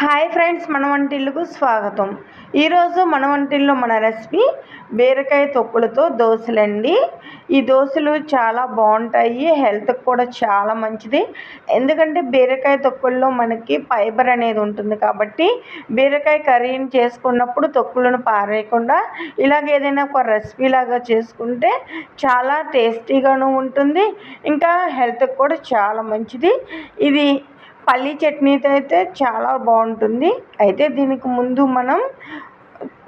Hi friends మన వంటిల్లుకు స్వాగతం. ఈరోజు మన వంటిల్లో మన రెసిపీ బీరకాయ తొక్కులతో దోశలండి. ఈ దోశలు చాలా బాగుంటాయి హెల్త్కి కూడా చాలా మంచిది. ఎందుకంటే బీరకాయ తొక్కుల్లో మనకి ఫైబర్ అనేది ఉంటుంది కాబట్టి బీరకాయ కర్రీని చేసుకున్నప్పుడు తొక్కులను పారేయకుండా ఇలాగ ఏదైనా ఒక రెసిపీ లాగా చేసుకుంటే చాలా టేస్టీగాను ఉంటుంది ఇంకా హెల్త్కి కూడా చాలా మంచిది. ఇది పల్లీ చట్నీతో అయితే చాలా బాగుంటుంది. అయితే దీనికి ముందు మనం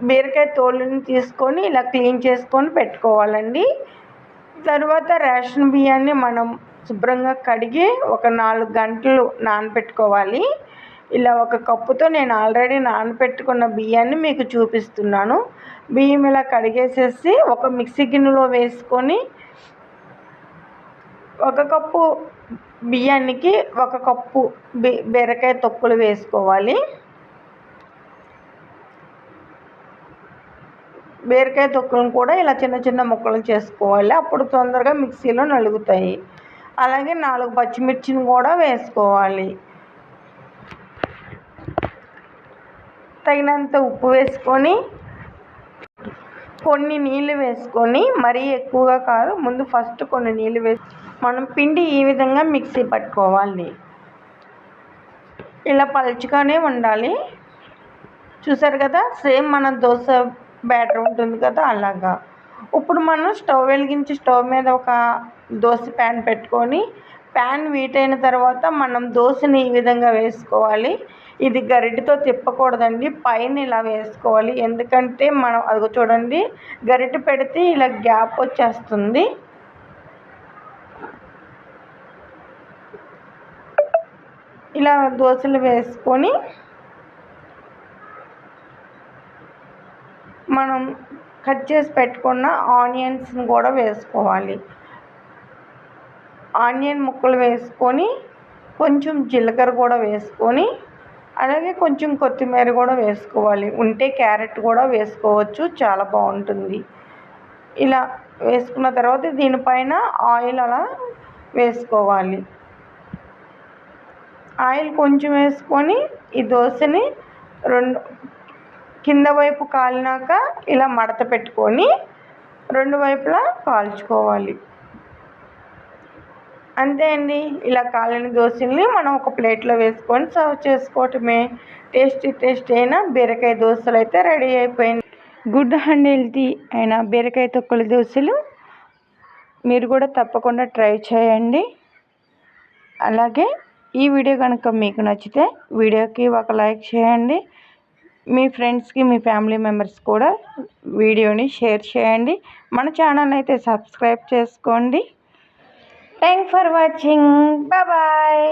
బీరకాయ తోలుని తీసుకొని ఇలా క్లీన్ చేసుకొని పెట్టుకోవాలండి. తర్వాత రేషన్ బియ్యాన్ని మనం శుభ్రంగా కడిగి ఒక నాలుగు గంటలు నానబెట్టుకోవాలి ఇలా ఒక కప్పుతో నేను ఆల్రెడీ నానబెట్టుకున్న బియ్యాన్ని మీకు చూపిస్తున్నాను. బియ్యం ఇలా కడిగేసేసి ఒక మిక్సీ గిన్నెలో వేసుకొని ఒక కప్పు బియ్యానికి ఒక కప్పు బి బీరకాయ తొక్కులు వేసుకోవాలి. బీరకాయ తొక్కులను కూడా ఇలా చిన్న చిన్న ముక్కలు చేసుకోవాలి. అప్పుడు తొందరగా మిక్సీలో నలుగుతాయి. అలాగే నాలుగు పచ్చిమిర్చిని కూడా వేసుకోవాలి. తగినంత ఉప్పు వేసుకొని కొన్ని నీళ్ళు వేసుకొని మరీ ఎక్కువగా కాదు ముందు ఫస్ట్ కొన్ని నీళ్ళు వేసుకొని మనం పిండి ఈ విధంగా మిక్సీ పట్టుకోవాలి. ఇలా పలుచుగానే ఉండాలి. చూసారు కదా సేమ్ మన దోశ బ్యాటర్ ఉంటుంది కదా అలాగా. ఇప్పుడు మనం స్టవ్ వెలిగించి స్టవ్ మీద ఒక దోశ ప్యాన్ పెట్టుకొని ప్యాన్ వీటైన తర్వాత మనం దోశని ఈ విధంగా వేసుకోవాలి. ఇది గరిటెతో తిప్పకూడదండి పైన ఇలా వేసుకోవాలి. ఎందుకంటే మనం అది చూడండి గరిటె పెడితే ఇలా గ్యాప్ వచ్చేస్తుంది. ఇలా దోశలు వేసుకొని మనం కట్ చేసి పెట్టుకున్న ఆనియన్స్ని కూడా వేసుకోవాలి. ఆనియన్ ముక్కలు వేసుకొని కొంచెం జీలకర్ర కూడా వేసుకొని అలాగే కొంచెం కొత్తిమీర కూడా వేసుకోవాలి. ఉంటే క్యారెట్ కూడా వేసుకోవచ్చు. చాలా బాగుంటుంది. ఇలా వేసుకున్న తర్వాత దీనిపైన ఆయిల్ అలా వేసుకోవాలి. ఆయిల్ కొంచెం వేసుకొని ఈ దోశని రెండు కింద వైపు కాలినాక ఇలా మడత పెట్టుకొని రెండు వైపులా కాల్చుకోవాలి. అంతే అండి. ఇలా కాలిన దోశల్ని మనం ఒక ప్లేట్లో వేసుకొని సర్వ్ చేసుకోవటమే. టేస్టీ టేస్టీ అయిన బీరకాయ దోశలు అయితే రెడీ అయిపోయింది గుడ్ అండ్ హెల్తీ అయిన బీరకాయ తొక్కల దోశలు మీరు కూడా తప్పకుండా ట్రై చేయండి. అలాగే ఈ వీడియో కనుక మీకు నచ్చితే వీడియోకి ఒక లైక్ చేయండి. మీ ఫ్రెండ్స్కి మీ ఫ్యామిలీ మెంబర్స్ కూడా వీడియోని షేర్ చేయండి. మన ఛానల్ అయితే సబ్స్క్రైబ్ చేసుకోండి. Thank for watching. బాయ్.